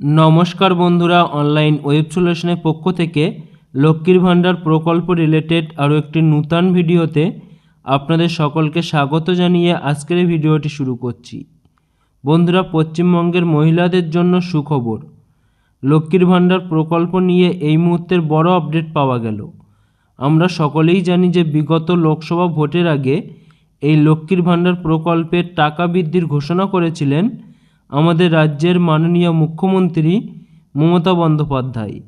নমস্কার বন্ধুরা online web সলিউশনের পক্ষ থেকে লক্ষ্মীর ভাণ্ডার প্রকল্প রিলেটেড আরও একটি নূতন ভিডিওতে আপনাদের সকলকে স্বাগত জানিয়ে আজকের এই ভিডিওটি শুরু করছি। বন্ধুরা, পশ্চিমবঙ্গের মহিলাদের জন্য সুখবর। লক্ষ্মীর ভাণ্ডার প্রকল্প নিয়ে এই মুহূর্তের বড় আপডেট পাওয়া গেল। আমরা সকলেই জানি যে বিগত লোকসভা ভোটের আগে এই লক্ষ্মীর ভাণ্ডার প্রকল্পের টাকা বৃদ্ধির ঘোষণা করেছিলেন আমাদের রাজ্যের মাননীয় মুখ্যমন্ত্রী মমতা বন্দ্যোপাধ্যায়।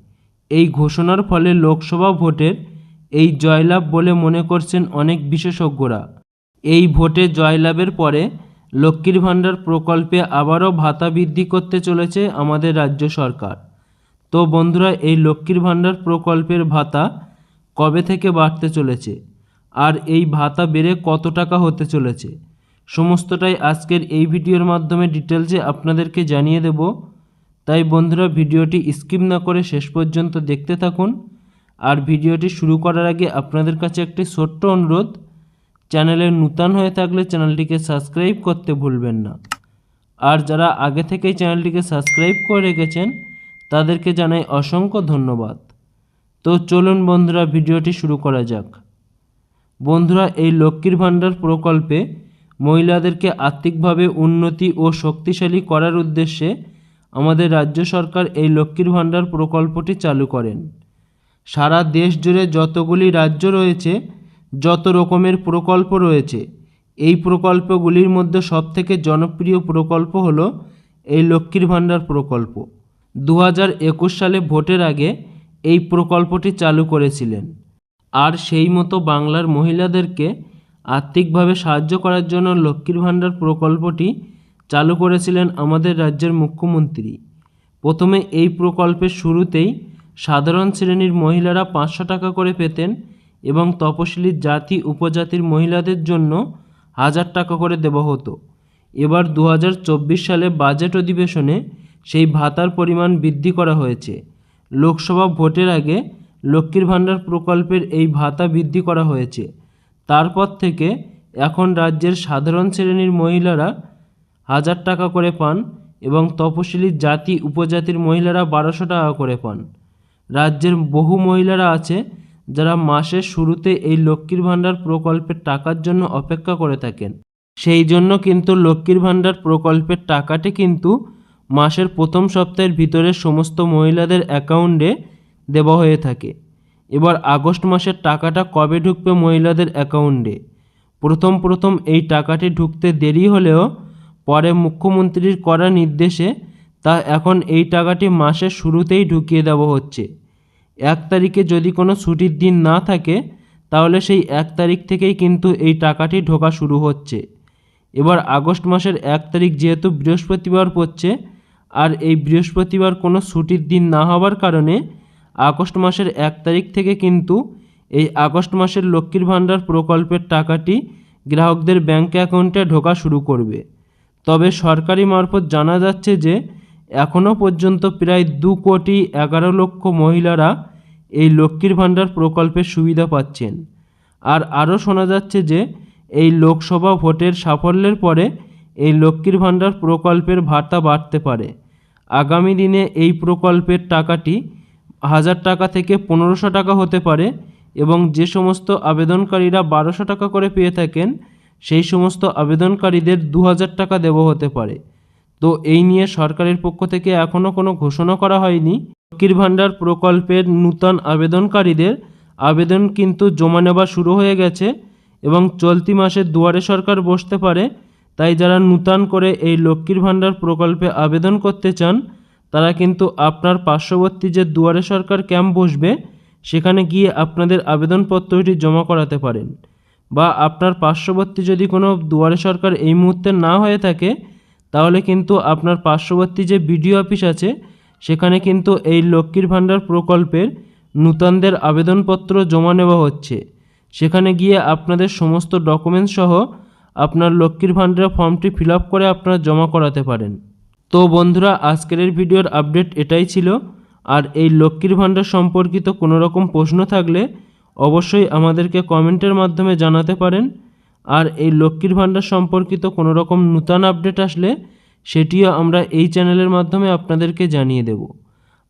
এই ঘোষণার ফলে লোকসভা ভোটের এই জয়লাভ বলে মনে করছেন অনেক বিশেষজ্ঞরা। এই ভোটে জয়লাভের পরে লক্ষ্মীর ভাণ্ডার প্রকল্পে আবারও ভাতা বৃদ্ধি করতে চলেছে আমাদের রাজ্য সরকার। তো বন্ধুরা, এই লক্ষ্মীর ভাণ্ডার প্রকল্পের ভাতা কবে থেকে বাড়তে চলেছে? আর এই ভাতা বেড়ে কত টাকা হতে চলেছে? সমস্তটাই আজকের এই ভিডিওর মাধ্যমে ডিটেলসে আপনাদেরকে জানিয়ে দেব। তাই বন্ধুরা, ভিডিওটি স্কিপ না করে শেষ পর্যন্ত দেখতে থাকুন। আর ভিডিওটি শুরু করার আগে আপনাদের কাছে একটি ছোট্ট অনুরোধ, চ্যানেলে নূতন হয়ে থাকলে চ্যানেলটিকে সাবস্ক্রাইব করতে ভুলবেন না। আর যারা আগে থেকেই চ্যানেলটিকে সাবস্ক্রাইব করে রেখেছেন, তাদেরকে জানাই অসংখ্য ধন্যবাদ। তো চলুন বন্ধুরা, ভিডিওটি শুরু করা যাক। বন্ধুরা, এই লক্ষ্মীর ভাণ্ডার প্রকল্পে মহিলাদেরকে আর্থিকভাবে উন্নতি ও শক্তিশালী করার উদ্দেশ্যে আমাদের রাজ্য সরকার এই লক্ষ্মীর ভাণ্ডার প্রকল্পটি চালু করেন। সারা দেশ জুড়ে যতগুলি রাজ্য রয়েছে, যত রকমের প্রকল্প রয়েছে, এই প্রকল্পগুলির মধ্যে সবথেকে জনপ্রিয় প্রকল্প হল এই লক্ষ্মীর ভাণ্ডার প্রকল্প। দু হাজার একুশ সালে ভোটের আগে এই প্রকল্পটি চালু করেছিলেন। আর সেই মতো বাংলার মহিলাদেরকে আর্থিকভাবে সাহায্য করার জন্য লক্ষ্মীর ভাণ্ডার প্রকল্পটি চালু করেছিলেন আমাদের রাজ্যের মুখ্যমন্ত্রী। প্রথমে এই প্রকল্পের শুরুতেই সাধারণ শ্রেণির মহিলারা পাঁচশো টাকা করে পেতেন এবং তপশিলি জাতি উপজাতির মহিলাদের জন্য হাজার টাকা করে দেওয়া হতো। এবার দু হাজার চব্বিশ সালে বাজেট অধিবেশনে সেই ভাতার পরিমাণ বৃদ্ধি করা হয়েছে। লোকসভা ভোটের আগে লক্ষ্মীর ভাণ্ডার প্রকল্পের এই ভাতা বৃদ্ধি করা হয়েছে। তারপর থেকে এখন রাজ্যের সাধারণ শ্রেণির মহিলারা হাজার টাকা করে পান এবং তপশিলি জাতি উপজাতির মহিলারা বারোশো টাকা করে পান। রাজ্যের বহু মহিলারা আছে যারা মাসের শুরুতে এই লক্ষ্মীর ভাণ্ডার প্রকল্পের টাকার জন্য অপেক্ষা করে থাকেন। সেই জন্য কিন্তু লক্ষ্মীর ভাণ্ডার প্রকল্পের টাকাটি কিন্তু মাসের প্রথম সপ্তাহের ভিতরে সমস্ত মহিলাদের অ্যাকাউন্টে দেওয়া হয়ে থাকে। এবার আগস্ট মাসের টাকাটা কবে ঢুকবে মহিলাদের অ্যাকাউন্টে? প্রথম প্রথম এই টাকাটি ঢুকতে দেরি হলেও পরে মুখ্যমন্ত্রীর করা নির্দেশে তা এখন এই টাকাটি মাসের শুরুতেই ঢুকিয়ে দেওয়া হচ্ছে। এক তারিখে যদি কোনো ছুটির দিন না থাকে, তাহলে সেই এক তারিখ থেকেই কিন্তু এই টাকাটি ঢোকা শুরু হচ্ছে। এবার আগস্ট মাসের এক তারিখ যেহেতু বৃহস্পতিবার পড়ছে, আর এই বৃহস্পতিবার কোনো ছুটির দিন না হওয়ার কারণে আগস্ট মাসের এক তারিখ থেকে কিন্তু এই আগস্ট মাসের লক্ষ্মীর ভাণ্ডার প্রকল্পের টাকাটি গ্রাহকদের ব্যাঙ্ক অ্যাকাউন্টে ঢোকা শুরু করবে। তবে সরকারি মারফত জানা যাচ্ছে যে এখনও পর্যন্ত প্রায় দু কোটি এগারো লক্ষ মহিলারা এই লক্ষ্মীর ভাণ্ডার প্রকল্পের সুবিধা পাচ্ছেন। আর আরও শোনা যাচ্ছে যে, এই লোকসভা ভোটের সাফল্যের পরে এই লক্ষ্মীর ভাণ্ডার প্রকল্পের ভাতা বাড়তে পারে। আগামী দিনে এই প্রকল্পের টাকাটি হাজার টাকা থেকে পনেরোশো টাকা হতে পারে এবং যে সমস্ত আবেদনকারীরা বারোশো টাকা করে পেয়ে থাকেন, সেই সমস্ত আবেদনকারীদের দু হাজার টাকা দেওয়া হতে পারে। তো এই নিয়ে সরকারের পক্ষ থেকে এখনও কোনো ঘোষণা করা হয়নি। লক্ষ্মীর ভাণ্ডার প্রকল্পের নূতন আবেদনকারীদের আবেদন কিন্তু জমা নেওয়া শুরু হয়ে গেছে এবং চলতি মাসে দুয়ারে সরকার বসতে পারে। তাই যারা নূতন করে এই লক্ষ্মীর ভাণ্ডার প্রকল্পে আবেদন করতে চান তারা কিন্তু আপনার পার্শ্ববর্তী যে দুয়ারে সরকার ক্যাম্প বসবে, সেখানে গিয়ে আপনাদের আবেদনপত্রটি জমা করাতে পারেন। বা আপনার পার্শ্ববর্তী যদি কোনো দুয়ারে সরকার এই মুহূর্তে না হয়ে থাকে, তাহলে কিন্তু আপনার পার্শ্ববর্তী যে বিডিও অফিস আছে, সেখানে কিন্তু এই লক্ষ্মীর ভাণ্ডার প্রকল্পের নূতনদের আবেদনপত্র জমা নেওয়া হচ্ছে। সেখানে গিয়ে আপনাদের সমস্ত ডকুমেন্টস সহ আপনার লক্ষ্মীর ভাণ্ডার ফর্মটি ফিল করে আপনারা জমা করাতে পারেন। তো বন্ধুরা, আজকের ভিডিওর আপডেট এটাই ছিল। আর এই লক্ষ্মীর ভাণ্ডার সম্পর্কিত কোনো রকম প্রশ্ন থাকলে অবশ্যই আমাদেরকে কমেন্টের মাধ্যমে জানাতে পারেন। আর এই লক্ষ্মীর ভাণ্ডার সম্পর্কিত কোনো রকম নূতন আপডেট আসলে সেটিও আমরা এই চ্যানেলের মাধ্যমে আপনাদেরকে জানিয়ে দেব।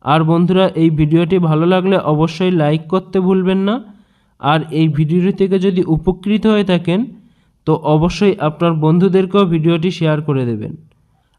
আর বন্ধুরা, এই ভিডিওটি ভালো লাগলে অবশ্যই লাইক করতে ভুলবেন না। আর এই ভিডিওটি থেকে যদি উপকৃত হয়ে থাকেন, তো অবশ্যই আপনার বন্ধুদেরকেও ভিডিওটি শেয়ার করে দেবেন।